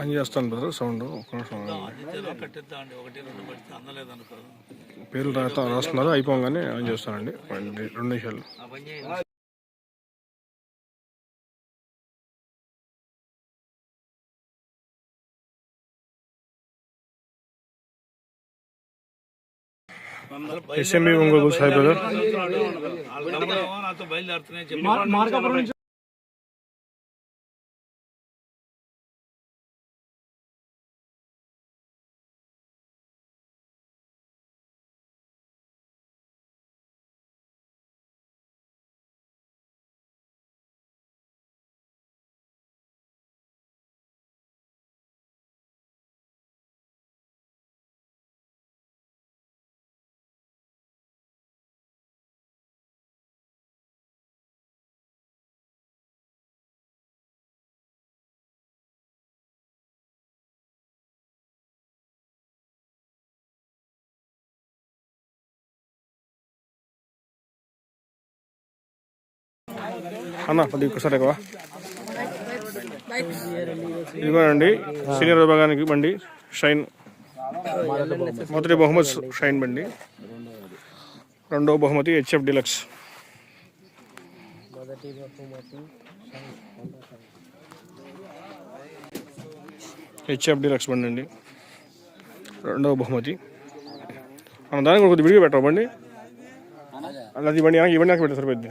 On చేస్తాను brother sound. పేర్లు రాస్తా రాస్తున్నారు అయిపోగానే ఆన్ చేస్తానండి. రెండు నిమిషాలు. SMB Ongole Sai brother. అన్న ఒకసారి ఎక్కువ. ఇదిగోనండి సీనియర్ విభాగానికి బండి షైన్. మొదటి బహుమతి షైన్ బండి. రెండవ బహుమతి హెచ్ఎఫ్ డిలక్స్ హెచ్ఎఫ్ డిలక్స్ బండి అండి. రెండవ బహుమతి. దానికి కొద్దిగా విడిగా పెట్టరా బండి? అలా అది బండి ఈ బండి నాకు పెట్టారు సరిపోద్ది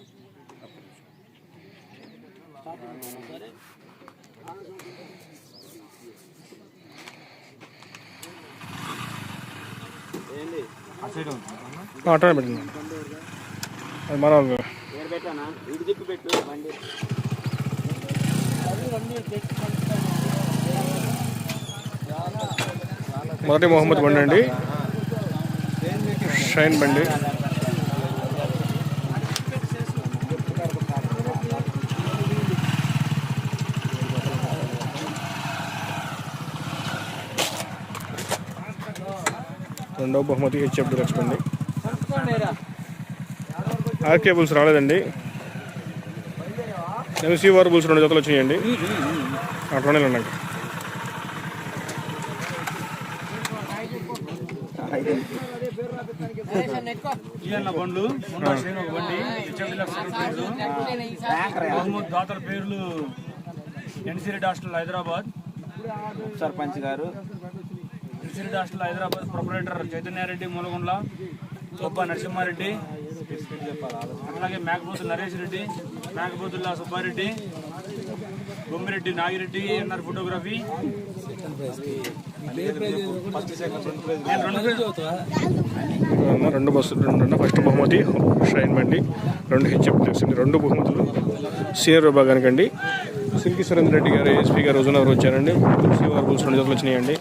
పెట్టన్నా పెట్టండి. అది మన మొదటి మొహమ్మద్ బండి అండి. షైన్ బండి. రెండవ బహుమతి హెచ్ఎఫ్ డిలక్స్ బండి. ఆర్కే బుల్స్ రాలేదండి. ఎంసీ వార్ బుల్స్ రెండు జతలు వచ్చేయండి. అట్లనే ఉన్నాయి. బండ్లు మహమ్మద్ దాతల పేర్లు ఎన్సిరెడ్డి హాస్టల్ హైదరాబాద్. సర్పంచ్ గారు. ఎన్సిరెడ్డి హాస్టల్ హైదరాబాద్ ప్రొపరేటర్ చైతన్యారెడ్డి మూలగుండ్ల సుబ్బ నరసింహారెడ్డి. అట్లాగే మేకపోతు నరేష్ రెడ్డి మేకపోతుల్లా సుబ్బారెడ్డి బొమ్మిరెడ్డి నాగిరెడ్డి ఎన్ఆర్ ఫోటోగ్రఫీ. రెండు బస్సులు రెండు ఫస్ట్ బహుమతి షైన్ బండి. రెండు హెచ్ఎఫ్ తెలిసింది రెండు బహుమతులు. సీనియర్ విభాగానికి అండి. సిల్కి సురేందర్ రెడ్డి గారు ఏఎస్పీ గారు రోజున వచ్చారండి. తులసి వార్ బుల్స్ రెండు జతలు వచ్చినాయండి.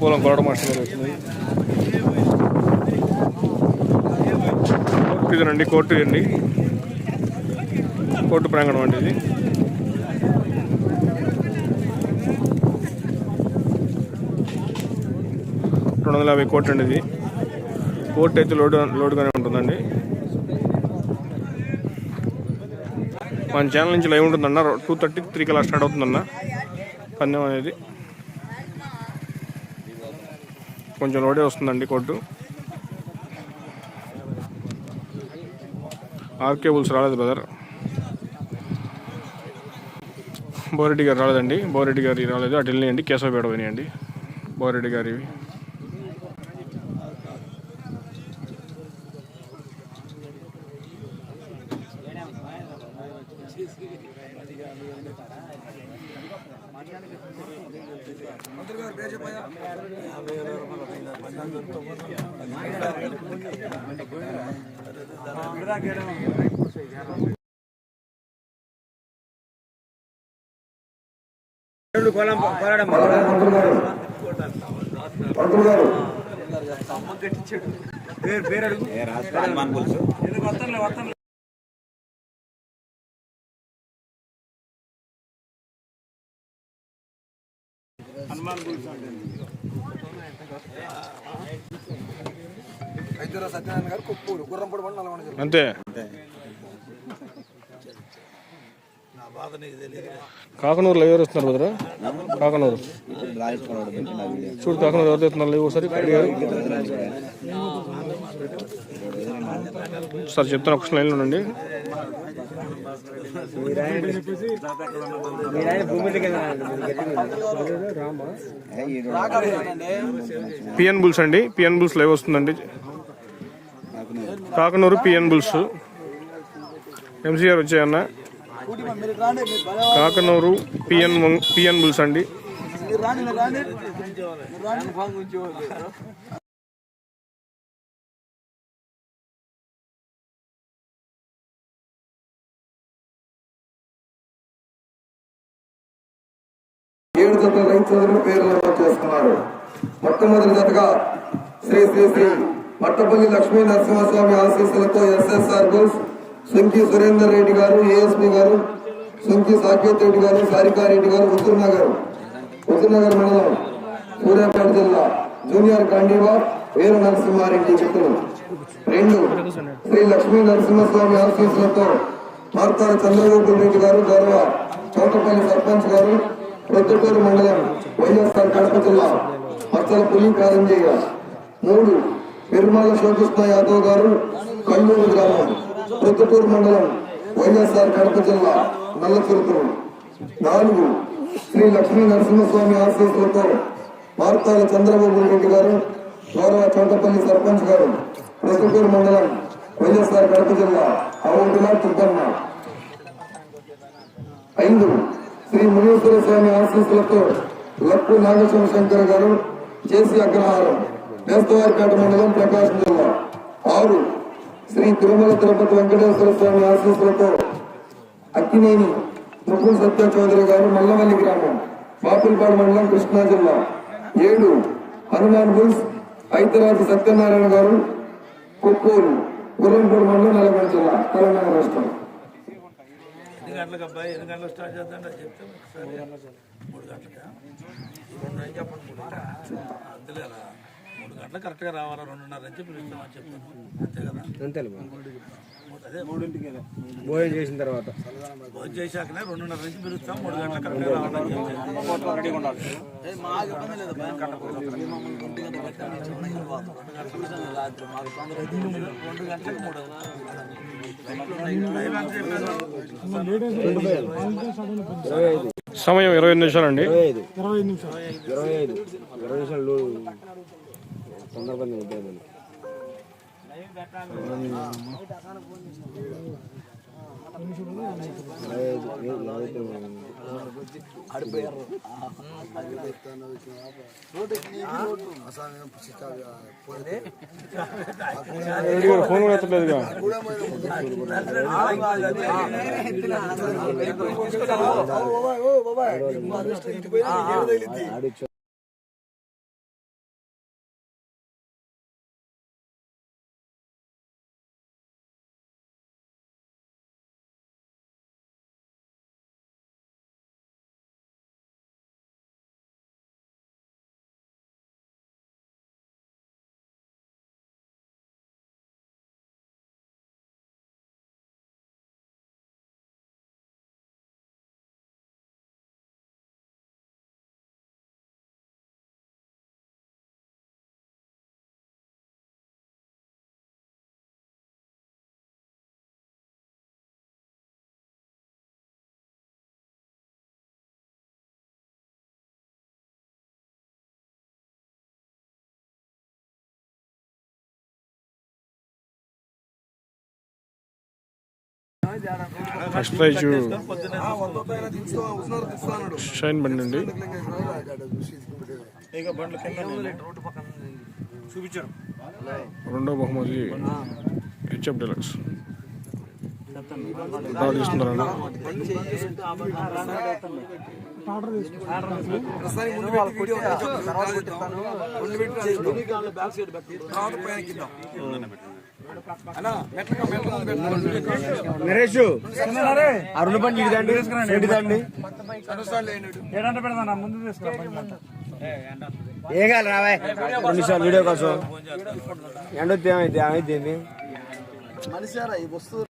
పూలం గౌడ మాస్టర్ గారు వచ్చింది. కోర్టు ఇదేనండి కోర్టు అండి కోర్టు ప్రాంగణం అండి ఇది. రెండు వందల యాభై కోట్లు అండి ఇది. కోర్టు అయితే లోడ్ లోడ్గానే ఉంటుందండి. మన ఛానల్ నుంచి లైవ్ ఉంటుందన్న టూ థర్టీ త్రీ కల్లా స్టార్ట్ అవుతుందన్న. పందెం అనేది. కొంచెం లోడే వస్తుందండి కోర్టు ఆర్కే బుల్స్ రాలేదు బ్రదర్. బోరెడ్డి గారు రాలేదండి. బోరెడ్డి గారి రాలేదు. అటు వెళ్ళినాయండి కేశవపేట పోయినాయండి బోరెడ్డి గారివి. పంతులు గారు. హనుమాన్ పులుసు వైద్యుల సత్యనారాయణ గారు కుప్పూరు గుర్రంపూడి మండలం నల్గొండ జిల్లా. అంతే నా బాధ నీకు తెలియదు కాకనూరులో ఎవరు వస్తున్నారు బదులు కాకనూరు. చూడు కాకనూరు ఎవరు తెస్తున్నారు లేవు ఒకసారి సార్ చెప్తాను ఒక లైన్లో ఉండండి. పిఎన్ బుల్స్ అండి పిఎన్ బుల్స్ లైవ్ వస్తుందండి. Kakanuru PN bulls. ఎంసీఆర్ వచ్చాయన్న. కాకనూరు పిఎన్ పిఎన్ బుల్స్ అండి. ఏడు జతల రైతు సోదరులు పేర్లు నమోదు చేసుకున్నారు మొట్టమొదటి జతగా శ్రీ శ్రీ శ్రీ మట్టపల్లి లక్ష్మీ నరసింహస్వామి ఆశీస్సులతో ఎస్ఎస్ఆర్ బుల్స్ సుంకి సురేందర్ రెడ్డి గారు ఏఎస్పీ గారు సుంకి సాకేత్ రెడ్డి గారు సారికారెడ్డి గారు హుజూర్నగర్ హుజూర్నగర్ మండలం సూర్యాపేట జిల్లా జూనియర్ కాండీవా వీర నరసింహారెడ్డి చిత్రం రెండు శ్రీ లక్ష్మీ నరసింహస్వామి ఆఫీసులతో మార్తాల చంద్రబాబు రెడ్డి గారు గౌరవ చోటపల్లి సర్పంచ్ గారు ప్రొద్దుటూరు మండలం వైఎస్ఆర్ కడప జిల్లా మచ్చల పులి ప్రారంభ మూడు పెరుమాల శివకృష్ణ యాదవ్ గారు కల్లూరు గ్రామం. ప్రొద్దుటూరు మండలం వైఎస్ఆర్ కడప జిల్లా నల్లచురుకురు నాలుగు శ్రీ లక్ష్మీ నరసింహస్వామి ఆశీస్సులతో మార్తాల చంద్రబాబు రెడ్డి గారు గౌరవ చోటపల్లి సర్పంచ్ గారు ప్రొద్దుటూరు మండలం వైఎస్ఆర్ కడప జిల్లా అవుతులా తుబ్బన్న ఐదు శ్రీ మునీశ్వర స్వామి ఆశీస్సులతో లక్కు నాగేశ్వర శంకర్ గారు జేసీ అగ్రహారం. నేస్తవారిపేట మండలం ప్రకాశం జిల్లా. ఆరు శ్రీ తిరుమల తిరుపతి వెంకటేశ్వర స్వామి ఆశీస్సులతో అక్కినేని ముగ్గురు సత్య చౌదరి గారు మల్లవల్లి గ్రామం బాపులపాడు మండలం కృష్ణా జిల్లా. ఏడు హనుమాన్ బుల్స్ ఐతరాజు సత్యనారాయణ గారు కుప్పూరు గుర్రంపూడి మండలం నల్గొండ జిల్లా తెలంగాణ రాష్ట్రం. ఎన్ని గంటలకు అబ్బాయి ఎన్ని గంటలకు స్టార్ట్ చేద్దాం చెప్తే ఒకసారి. మూడు గంటలకా? రెండు అని చెప్పండి మూడు కరెక్ట్గా రావాలా రెండున్నర నుంచి పిలుస్తామని చెప్తాను అంతే కదా అదే మూడింటికి భోజనం చేసిన తర్వాత భోజనం చేశాకనే రెండున్నర నుంచి పిలుస్తాం మూడు గంటలకు కరెక్ట్గా రెండు గంటలకు మూడు టైం ఎంత చెప్పారు సమయం ఇరవై ఐదు నిమిషాలండి ఇరవై ఐదు ఇరవై ఐదు ఇరవై నిమిషాలు రెడ్డి గారు ఫోన్ కూడా ఎత్తలేదుగా ఫస్ట్ ప్రైజ్ షైన్ బండి అండి చూపించారు రెండో బహుమతి హెచ్ఎఫ్ డెలక్స్ డ్రా తీస్తున్నారండి నరేష్ అరుణ బండి ఏడంటే ముందు తీసుకో ఏం కాదు రావే రెండు నిమిషాలు వీడియో కోసం ఎండొద్దు ఏమైతే ఏమైతే ఈ వస్తువు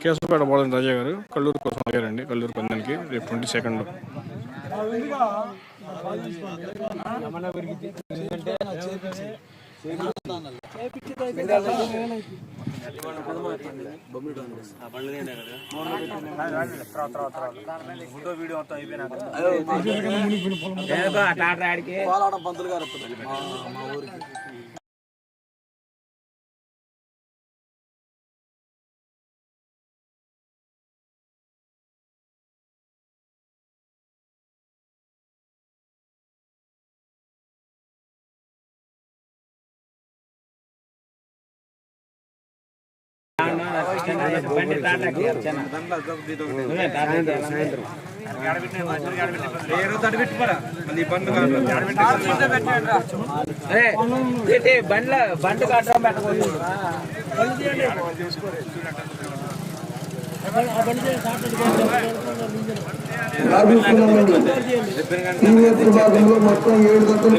కేశవపేట బాలని రాజా గారు కల్లూరు కోసం అయ్యారండి కల్లూరు పందానికి రేపు ట్వంటీ సెకండ్. ఫోటో వీడియో మొత్తం అయిపోయినాక పంతులు గారు మా ఊరికి బండ్ల బండి కట్టడం పెట్టకూడదు. మొత్తం ఏడు జతలు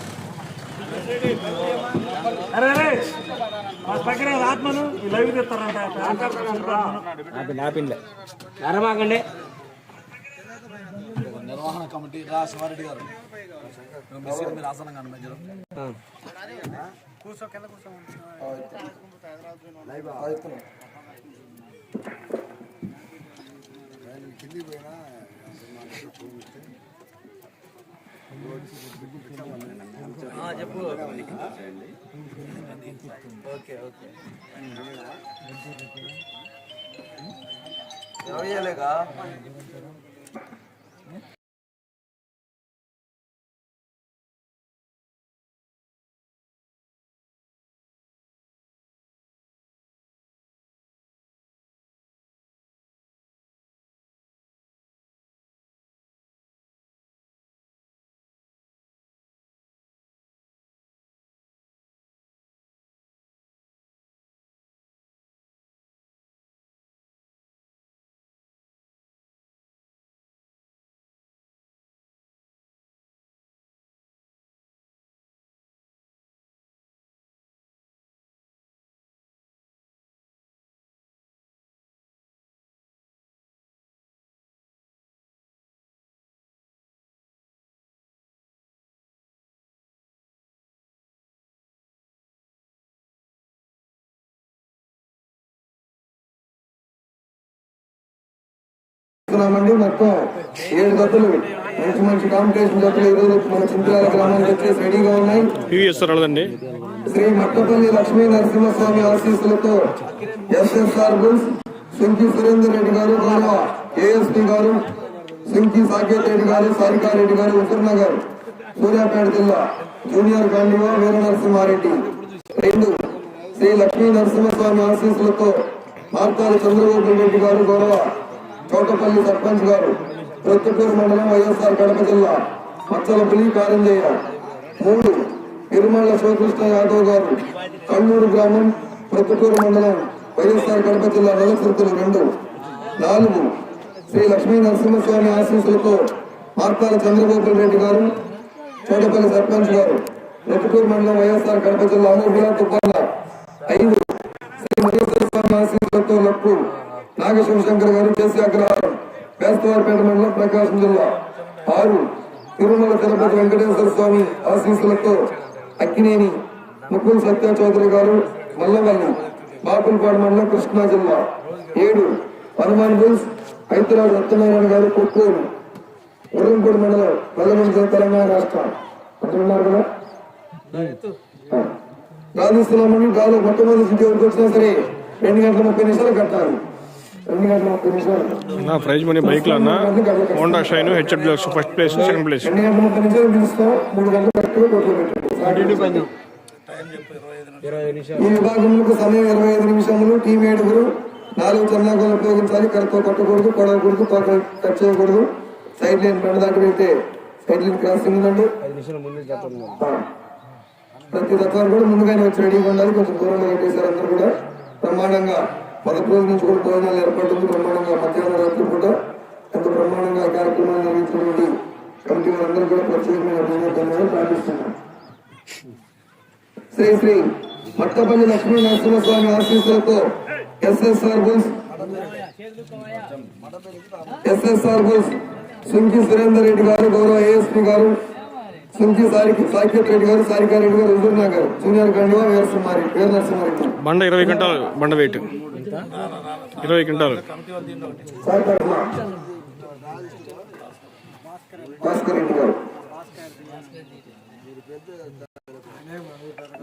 శిల్పాపం ఒక నిమిషం. లైవ్ చూస్తున్నారు తేతరు తేతరు ఆపిండే అరమాకండి నిర్వహణ కమిటీ రా శివారెడ్డి గారు. మీ మీరు ఆసనంగా అండి మధ్యలో. చెప్పు. Okay okay. ఎవరు ఎవరిలేగా చేస్తున్నామండి మొత్తం ఏడు జతలు. మంచి మంచి కాంపిటీషన్ జతలు ఈరోజు మన చింతల గ్రామానికి వచ్చేసి రెడీగా ఉన్నాయి. శ్రీ మట్టపల్లి లక్ష్మీ నరసింహస్వామి ఆశీస్సులతో ఎస్ఎస్ఆర్ బుల్స్ సింకి సురేందర్ రెడ్డి గారు గౌరవ ఏఎస్పీ గారు సింకి సాకేత్ రెడ్డి గారు సారికారెడ్డి గారు ఉత్తరనగర్ సూర్యాపేట జిల్లా జూనియర్ గాంధీవా వీర నరసింహారెడ్డి. రెండు శ్రీ లక్ష్మీ నరసింహస్వామి ఆశీస్సులతో మార్తాల చంద్రబాబు రెడ్డి గారు గౌరవ చోటపల్లి సర్పంచ్ గారు ప్రొత్తుటూరు మండలం వైఎస్ఆర్ కడప జిల్లా మచ్చలపల్లి కారంజయ్య మూడు తిరుమల శివకృష్ణ యాదవ్ గారు కల్లూరు గ్రామం ప్రొత్తుటూరు మండలం వైఎస్ఆర్ కడప జిల్లా నెలసరితులు రెండు నాలుగు శ్రీ లక్ష్మీ నరసింహస్వామి ఆశీస్సులతో మార్తాల చంద్రబాబు రెడ్డి గారు చోటపల్లి సర్పంచ్ గారు ప్రొత్తుటూరు మండలం వైఎస్ఆర్ కడప జిల్లా అనూపుల తుప్పల ఐదు శ్రీ మహేశ్వర స్వామి ఆశీస్సులతో లక్కు నాగశివశంకర్ గారు చేసి అగ్రహారం వేస్తవారిపేట మండలం ప్రకాశం జిల్లా. ఆరు తిరుమల తిరుపతి వెంకటేశ్వర స్వామి ఆశీస్సులతో అక్కినేని ముకుల్ సత్య చౌదరి గారు మల్లవల్లి బాపులపాడు మండలం కృష్ణా జిల్లా. ఏడు హనుమాన్ బుల్స్ హైదరాబాద్ సత్యనారాయణ గారు కొట్టూరు ఉర్రంపూడి మండలం పల్లెమంది తెలంగాణ రాష్ట్రం. అంటున్నారు కదా? రాజస్థాన్ గాలి మొట్టమొదటి నుంచి వచ్చినా సరే రెండు గంటల ముప్పై నిమిషాలు కట్టాలి. నా ప్రైజ్ మనీ బైక్లు అన్న. హోండా షైన్ హెచ్ఎఫ్ బ్లాక్స్ ఫస్ట్ ప్లేస్ సెకండ్ ప్లేస్. ఈ విభాగంలో సమయం ఇరవై ఐదు నిమిషములు టీం ఏడుగురు నాలుగు చర్మాకాలు ఉపయోగించాలి కరెక్ట్ కొట్టకూడదు కొడకూడదు కట్ చేయకూడదు సైడ్ లైన్ బండ దాటి పెడితే సైడ్ లైన్ క్రాసింగ్ ఉందండి ప్రతి తత్వాలు కూడా ముందుగానే వచ్చి రెడీగా ఉండాలి. కొంచెం దూరంగా పెట్టేశారు అందరూ కూడా. బ్రహ్మాండంగా మొదటి రోజు నుంచి కూడా భోజనాలు ఏర్పాటు బ్రహ్మాండంగా మధ్యాహ్నం రాత్రి పూట ఎంత బ్రహ్మాండంగా కార్యక్రమాన్ని నిర్వహించినటువంటి కమిటీ వారందరూ కూడా ప్రత్యేకమైన ధన్యవాదాలు ప్రార్థిస్తున్నాం శ్రీ శ్రీ మట్టపల్లి లక్ష్మీ నరసింహస్వామి ఆశీస్సులతో SSR bulls SSR bulls Sunki Surender Reddy గారు గౌరవ ఏఎస్పీ గారు సుంకి సారికి సాకేత్ రెడ్డి గారు సారికారెడ్డి గారు హుజూర్ నగర్ జూనియర్ గండివా వీర వీర నరసింహారెడ్డి బండ ఇరవై క్వింటాలు బండ వెయిట్. ఇరవై క్వింటాలు.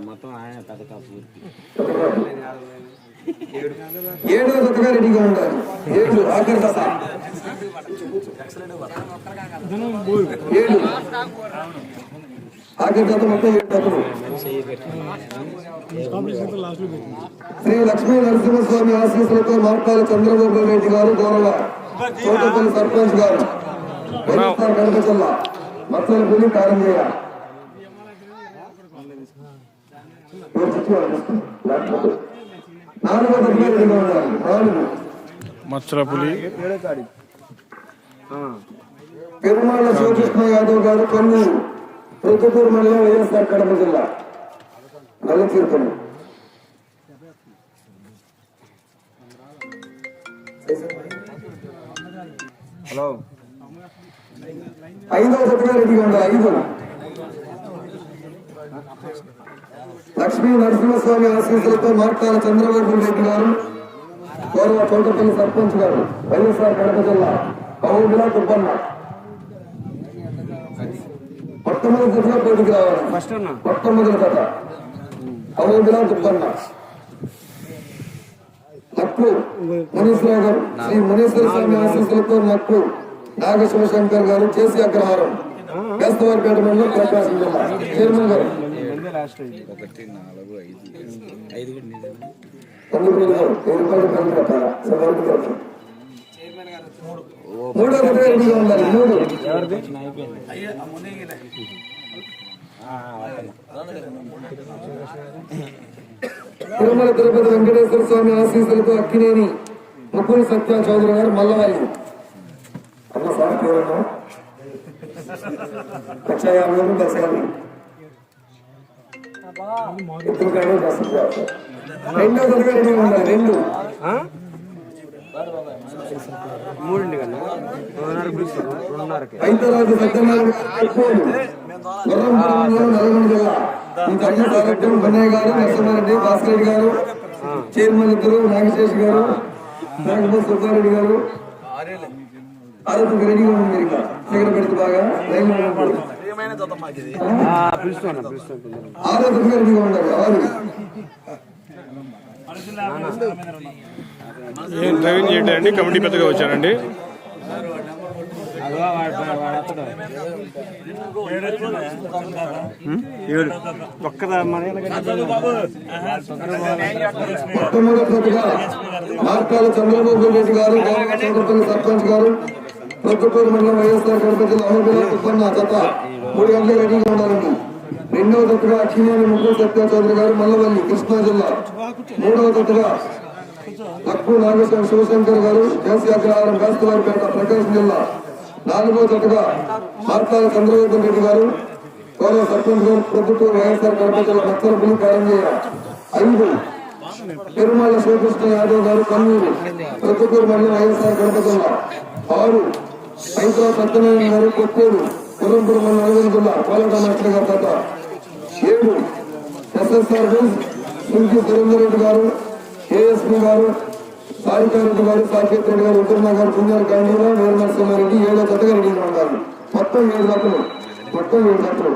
మొత్తం ఆయన పథకా పూర్తి. ఏడో జతగా రెడీగా ఉండాలి. ఏడు ఆఖరి జత ఏడు. ఆఖరి జత ఏడు జతలు శ్రీ లక్ష్మీ నరసింహస్వామి ఆశీస్సులతో మార్పాల చంద్రబాబు రెడ్డి గారు గౌరవ చోటపల్లి సర్పంచ్ గారు వైఎస్ఆర్ కడప జిల్లా మత్తల పులి కారంజయ్య. నాలుగో జతగా రెడీగా ఉండాలి. నాలుగు. మచ్చల పులి పెరుమాళ్ళ శివకృష్ణ యాదవ్ గారు కొన్నూరు. ప్రొద్దుటూరు మండలం వైఎస్ఆర్ కడప జిల్లా. నల్ల తీర్థము హలో. ఐదవ జతగా రెడీగా ఉండాలి ఐదు. లక్ష్మీ నరసింహస్వామి ఆశీస్సులతో మార్కాల చంద్రబాబు రెడ్డి గారు గౌరవ చోటపల్లి సర్పంచ్ గారు వైఎస్ఆర్ కడప జిల్లా పౌరుల కుప్పన్న మొట్టమొదటి రావాలి. ఫస్ట్ అన్న? కుప్పన్న నక్కు మునీశ్వర గారు శ్రీ మునీశ్వర స్వామి ఆశీస్సులతో నక్కు నాగ శివశంకర్ గారు చేసి అగ్రహారం. బేస్తవారిపేట మండలం ప్రకాశం జిల్లా. చైర్మన్ గారు. ఒకటి నాలుగు ఐదు. ఐదు. తొమ్మిది గారు. గారు మూడో జత రెడీగా ఉండాలి మూడు. తిరుమల తిరుపతి వెంకటేశ్వర స్వామి ఆశీస్సులతో అక్కినేని ముగ్గురు సత్య చౌదరి గారు మల్లవాయి అమ్మ సార్ పేరమ్మా లక్ష యాభై వేలు బస్ యాభై ఇప్పుడు కానీ బస్సు పోతారు. రెండో జతగా రెడీగా ఉండాలి రెండు. మూడండి కన్నా రెండున్నర పిలుస్తారు రెండున్నరకి గారు భాస్కర్ గారు చైర్మన్ ఇద్దరు నాగశేష్ గారు నాగపూర్ సుబ్బారెడ్డి గారు ఆరోగ్య రెడీగా ఉంది మీరు ఇంకా దగ్గర పెడితే బాగా లైన్లో పిలుస్తాను పిలుస్తాను రెడీగా ఉండాలి ఎవరు ఏం డ్రైవింగ్ చేయడానికి కమిటీ పెద్దగా వచ్చారండి ఒక్కదా మార్కాల చంద్రబాబు రెడ్డి గారు సర్పంచ్ గారు ప్రొద్దుటూరు మండలం వైఎస్ఆర్ కడప జిల్లా అహోబిల మూడు గంటలకు రెడీగా ఉండాలండి రెండవ జతగా అక్కినేని ముగ్గురు సత్య చౌదరి గారు మల్లవల్లి కృష్ణా జిల్లా మూడవ జతగా అక్కు నాగేశ్వర శివశంకర్ గారు కేసీఆర్ గారు బేస్తవారిపేట ప్రకాశం జిల్లా నాలుగో తట్టుగా మార్కాల చంద్రబాబు రెడ్డి గారు గౌరవ సర్పంచ్ గారు ప్రొద్దుటూరు వైఎస్ఆర్ కడప జిల్లా ప్రారంభ ఐదు తిరుమల శ్రీకృష్ణ యాదవ్ గారు కన్నూరు ప్రొద్దుటూరు మండలం వైఎస్ఆర్ కడప జిల్లా. ఆరు హైదరాబాద్ సత్యనారాయణ గారు కొత్తూరు పురంపురం మండలం నల్గొండ జిల్లా కోలట మాస్టర్ గారు తప్ప ఏడు ఎస్ఎస్ఆర్ సుంకి సురేందర్ రెడ్డి గారు ఏఎస్పీ గారు సాయికారెడ్డి గారు సాకేత్ రెడ్డి గారు ఉత్తమ గారు పుణ్యాల కాండీలో వీర నరసింహారెడ్డి ఏడో జతగా రెడీగా ఉన్నారు మొత్తం ఏడు జతలు. మొత్తం ఏడు జతలు.